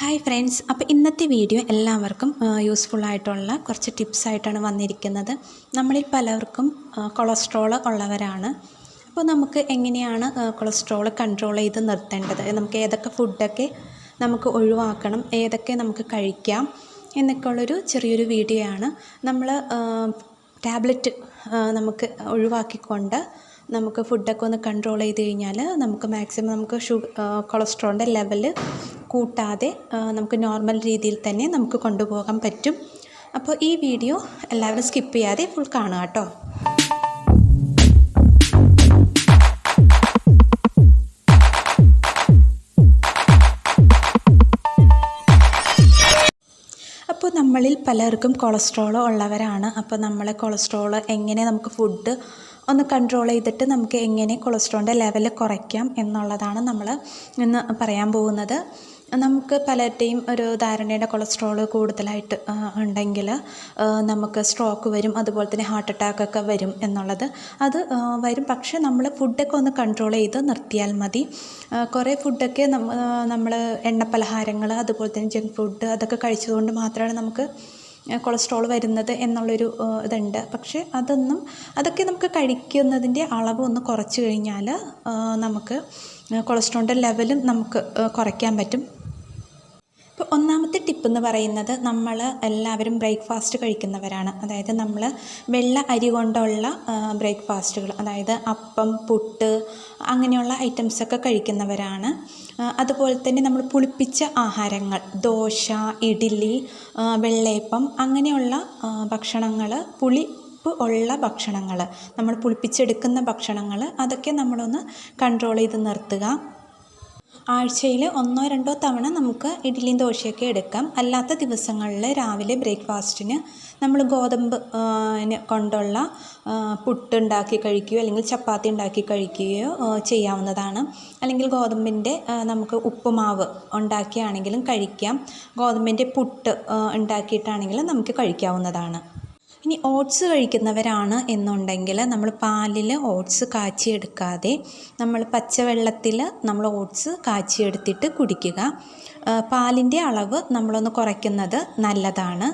Hi friends അപ്പോൾ ഇന്നത്തെ video എല്ലാവർക്കും യൂസ്ഫുൾ ആയിട്ടുള്ള കുറച്ച് ടിപ്സ് ആയിട്ടാണ് വന്നിരിക്കുന്നത്. നമ്മളിൽ പലർക്കും കൊളസ്ട്രോൾ ഉള്ളവരാണ്. അപ്പോൾ നമുക്ക് എങ്ങനെയാണ് കൊളസ്ട്രോൾ കൺട്രോൾ ചെയ്ത് നിർത്തേണ്ടത്? നമുക്ക് ഏതൊക്കെ ഫുഡൊക്കെ നമുക്ക് ഒഴിവാക്കണം ഏതൊക്കെ നമുക്ക് കഴിക്കാം എന്നൊക്കെ ഉള്ളൊരു ചെറിയൊരു വീഡിയോ ആണ്. നമ്മൾ ടാബ്ലറ്റ് നമുക്ക് ഒഴിവാക്കിക്കൊണ്ട് നമുക്ക് ഫുഡൊക്കെ ഒന്ന് കൺട്രോൾ ചെയ്ത് കഴിഞ്ഞാൽ നമുക്ക് മാക്സിമം നമുക്ക് ഷുഗർ കൊളസ്ട്രോളിന്റെ ലെവൽ കൂട്ടാതെ നമുക്ക് നോർമൽ രീതിയിൽ തന്നെ നമുക്ക് കൊണ്ടുപോകാൻ പറ്റും. അപ്പോൾ ഈ വീഡിയോ എല്ലാവരും സ്കിപ്പ് ചെയ്യാതെ ഫുൾ കാണുക കേട്ടോ അപ്പോൾ നമ്മളിൽ പലർക്കും കൊളസ്ട്രോൾ ഉള്ളവരാണ്. അപ്പോൾ നമ്മളെ കൊളസ്ട്രോൾ എങ്ങനെ നമുക്ക് ഫുഡ് ഒന്ന് കൺട്രോൾ ചെയ്തിട്ട് നമുക്ക് എങ്ങനെ കൊളസ്ട്രോളിന്റെ ലെവൽ കുറയ്ക്കാം എന്നുള്ളതാണ് നമ്മൾ ഇന്ന് പറയാൻ പോകുന്നത്. നമുക്ക് പലരുടെയും ഒരു ധാരണയുടെ കൊളസ്ട്രോൾ കൂടുതലായിട്ട് ഉണ്ടെങ്കിൽ നമുക്ക് സ്ട്രോക്ക് വരും അതുപോലെ തന്നെ ഹാർട്ട് അറ്റാക്ക് ഒക്കെ വരും എന്നുള്ളത്. അത് വരും. പക്ഷേ നമ്മൾ ഫുഡൊക്കെ ഒന്ന് കൺട്രോൾ ചെയ്ത് നിർത്തിയാൽ മതി. കുറേ ഫുഡൊക്കെ നമ്മൾ എണ്ണപ്പലഹാരങ്ങൾ അതുപോലെ തന്നെ ജങ്ക് ഫുഡ് അതൊക്കെ കഴിച്ചതുകൊണ്ട് മാത്രമാണ് നമുക്ക് കൊളസ്ട്രോൾ വരുന്നത് എന്നുള്ളൊരു ഇതുണ്ട്. പക്ഷേ അതൊന്നും അതൊക്കെ നമുക്ക് കഴിക്കുന്നതിന്റെ അളവ് ഒന്ന് കുറച്ച് കഴിഞ്ഞാൽ നമുക്ക് കൊളസ്ട്രോളിന്റെ ലെവലും നമുക്ക് കുറയ്ക്കാൻ പറ്റും. ഇപ്പോൾ ഒന്നാമത്തെ ടിപ്പ് എന്ന് പറയുന്നത് നമ്മൾ എല്ലാവരും ബ്രേക്ക്ഫാസ്റ്റ് കഴിക്കുന്നവരാണ്. അതായത് നമ്മൾ വെള്ള അരി കൊണ്ടുള്ള ബ്രേക്ക്ഫാസ്റ്റുകൾ അതായത് അപ്പം പുട്ട് അങ്ങനെയുള്ള ഐറ്റംസൊക്കെ കഴിക്കുന്നവരാണ്. അതുപോലെ തന്നെ നമ്മൾ പുളിപ്പിച്ച ആഹാരങ്ങൾ ദോശ ഇഡ്ഡലി വെള്ളയപ്പം അങ്ങനെയുള്ള ഭക്ഷണങ്ങൾ പുളി ഉള്ള ഭക്ഷണങ്ങൾ നമ്മൾ പുളിപ്പിച്ചെടുക്കുന്ന ഭക്ഷണങ്ങൾ അതൊക്കെ നമ്മളൊന്ന് കൺട്രോൾ ചെയ്ത് നിർത്തുക. ആഴ്ചയിൽ ഒന്നോ രണ്ടോ തവണ നമുക്ക് ഇഡ്ഡലിയും ദോശയൊക്കെ എടുക്കാം. അല്ലാത്ത ദിവസങ്ങളിൽ രാവിലെ ബ്രേക്ക്ഫാസ്റ്റിന് നമ്മൾ ഗോതമ്പ് കൊണ്ടുള്ള പുട്ട് ഉണ്ടാക്കി കഴിക്കുകയോ അല്ലെങ്കിൽ ചപ്പാത്തി ഉണ്ടാക്കി കഴിക്കുകയോ ചെയ്യാവുന്നതാണ്. അല്ലെങ്കിൽ ഗോതമ്പിന്റെ നമുക്ക് ഉപ്പുമാവ് ഉണ്ടാക്കിയാണെങ്കിലും കഴിക്കാം. ഗോതമ്പിന്റെ പുട്ട് ഉണ്ടാക്കിയിട്ടാണെങ്കിലും നമുക്ക് കഴിക്കാവുന്നതാണ്. ഇനി ഓട്സ് കഴിക്കുന്നവരാണ് എന്നുണ്ടെങ്കിൽ നമ്മൾ പാലിൽ ഓട്സ് കാച്ചിയെടുക്കാതെ നമ്മൾ പച്ചവെള്ളത്തിൽ നമ്മൾ ഓട്സ് കാച്ചിയെടുത്തിട്ട് കുടിക്കുക. പാലിന്റെ അളവ് നമ്മളൊന്ന് കുറയ്ക്കുന്നത് നല്ലതാണ്.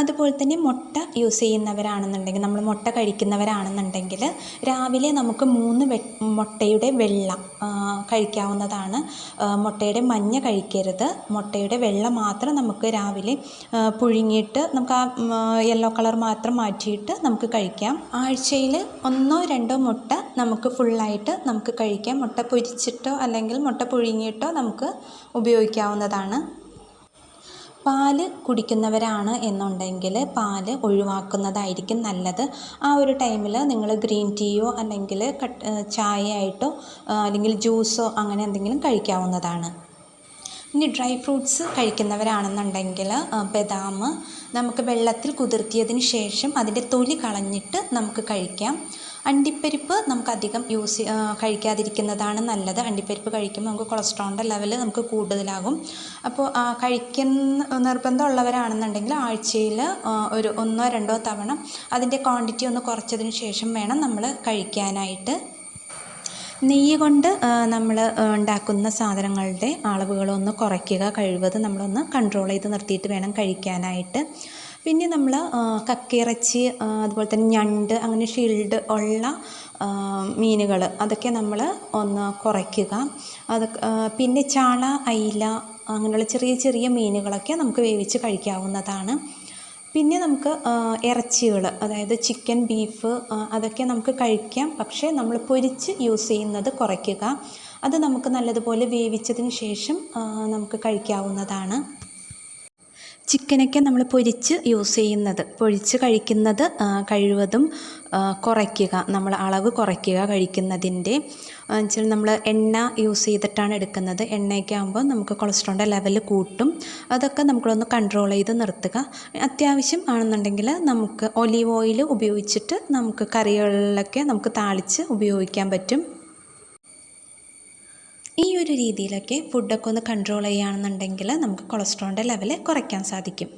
അതുപോലെ തന്നെ മുട്ട യൂസ് ചെയ്യുന്നവരാണെന്നുണ്ടെങ്കിൽ നമ്മൾ മുട്ട കഴിക്കുന്നവരാണെന്നുണ്ടെങ്കിൽ രാവിലെ നമുക്ക് മൂന്ന് വെ മുട്ടയുടെ വെള്ള കഴിക്കാവുന്നതാണ്. മുട്ടയുടെ മഞ്ഞ കഴിക്കരുത്. മുട്ടയുടെ വെള്ള മാത്രം നമുക്ക് രാവിലെ പുഴുങ്ങിയിട്ട് നമുക്ക് ആ യെല്ലോ കളർ മാത്രം മാറ്റിയിട്ട് നമുക്ക് കഴിക്കാം. ആഴ്ചയിൽ ഒന്നോ രണ്ടോ മുട്ട നമുക്ക് ഫുള്ളായിട്ട് നമുക്ക് കഴിക്കാം. മുട്ട പൊരിച്ചിട്ടോ അല്ലെങ്കിൽ മുട്ട പുഴുങ്ങിയിട്ടോ നമുക്ക് ഉപയോഗിക്കാവുന്നതാണ്. പാൽ കുടിക്കുന്നവരാണ് എന്നുണ്ടെങ്കിൽ പാൽ ഒഴിവാക്കുന്നതായിരിക്കും നല്ലത്. ആ ഒരു ടൈമിൽ നിങ്ങൾ ഗ്രീൻ ടീയോ അല്ലെങ്കിൽ കട്ട് ചായയായിട്ടോ അല്ലെങ്കിൽ ജ്യൂസോ അങ്ങനെ എന്തെങ്കിലും കഴിക്കാവുന്നതാണ്. ഇനി ഡ്രൈ ഫ്രൂട്ട്സ് കഴിക്കുന്നവരാണെന്നുണ്ടെങ്കിൽ ബദാം നമുക്ക് വെള്ളത്തിൽ കുതിർത്തിയതിന് ശേഷം അതിന്റെ തൊലി കളഞ്ഞിട്ട് നമുക്ക് കഴിക്കാം. അണ്ടിപ്പരിപ്പ് നമുക്ക് അധികം യൂസ് കഴിക്കാതിരിക്കുന്നതാണ് നല്ലത്. അണ്ടിപ്പരിപ്പ് കഴിക്കുമ്പോൾ നമുക്ക് കൊളസ്ട്രോളിന്റെ ലെവൽ നമുക്ക് കൂടുതലാകും. അപ്പോൾ കഴിക്കുന്ന നിർബന്ധമുള്ളവരാണെന്നുണ്ടെങ്കിൽ ആഴ്ചയിൽ ഒരു ഒന്നോ രണ്ടോ തവണ അതിന്റെ ക്വാണ്ടിറ്റി ഒന്ന് കുറച്ചതിന് ശേഷം വേണം നമ്മൾ കഴിക്കാനായിട്ട്. നെയ്യ് കൊണ്ട് നമ്മൾ ഉണ്ടാക്കുന്ന സാധനങ്ങളുടെ അളവുകളൊന്ന് കുറയ്ക്കുക കഴിവത് നമ്മളൊന്ന് കൺട്രോൾ ചെയ്ത് നിർത്തിയിട്ട് വേണം കഴിക്കാനായിട്ട്. പിന്നെ നമ്മൾ കക്കയിറച്ചി അതുപോലെ തന്നെ ഞണ്ട് അങ്ങനെ ഷീൽഡ് ഉള്ള മീനുകൾ അതൊക്കെ നമ്മൾ ഒന്ന് കുറയ്ക്കുക. അത് പിന്നെ ചാള അയില അങ്ങനെയുള്ള ചെറിയ ചെറിയ മീനുകളൊക്കെ നമുക്ക് വേവിച്ച് കഴിക്കാവുന്നതാണ്. പിന്നെ നമുക്ക് ഇറച്ചികൾ അതായത് ചിക്കൻ ബീഫ് അതൊക്കെ നമുക്ക് കഴിക്കാം. പക്ഷേ നമ്മൾ പൊരിച്ച് യൂസ് ചെയ്യുന്നത് കുറയ്ക്കുക. അത് നമുക്ക് നല്ലതുപോലെ വേവിച്ചതിന് ശേഷം നമുക്ക് കഴിക്കാവുന്നതാണ്. ചിക്കനൊക്കെ നമ്മൾ പൊരിച്ച് യൂസ് ചെയ്യുന്നത്. പൊരിച്ച് കഴിക്കുന്നത് കഴിവതും കുറയ്ക്കുക. നമ്മൾ അളവ് കുറയ്ക്കുക കഴിക്കുന്നതിന്റെ. വെച്ചാൽ നമ്മൾ എണ്ണ യൂസ് ചെയ്തിട്ടാണ് എടുക്കുന്നത്. എണ്ണയൊക്കെ ആകുമ്പോൾ നമുക്ക് കൊളസ്ട്രോളിന്റെ ലെവൽ കൂട്ടും. അതൊക്കെ നമ്മളൊന്ന് കൺട്രോൾ ചെയ്ത് നിർത്തുക. അത്യാവശ്യം ആണെന്നുണ്ടെങ്കിൽ നമുക്ക് ഒലീവ് ഓയിൽ ഉപയോഗിച്ചിട്ട് നമുക്ക് കറികളിലൊക്കെ നമുക്ക് താളിച്ച് ഉപയോഗിക്കാൻ പറ്റും. ഈ ഒരു രീതിയിലൊക്കെ ഫുഡൊക്കെ ഒന്ന് കൺട്രോൾ ചെയ്യുകയാണെന്നുണ്ടെങ്കിൽ നമുക്ക് കൊളസ്ട്രോളിന്റെ ലെവൽ കുറയ്ക്കാൻ സാധിക്കും.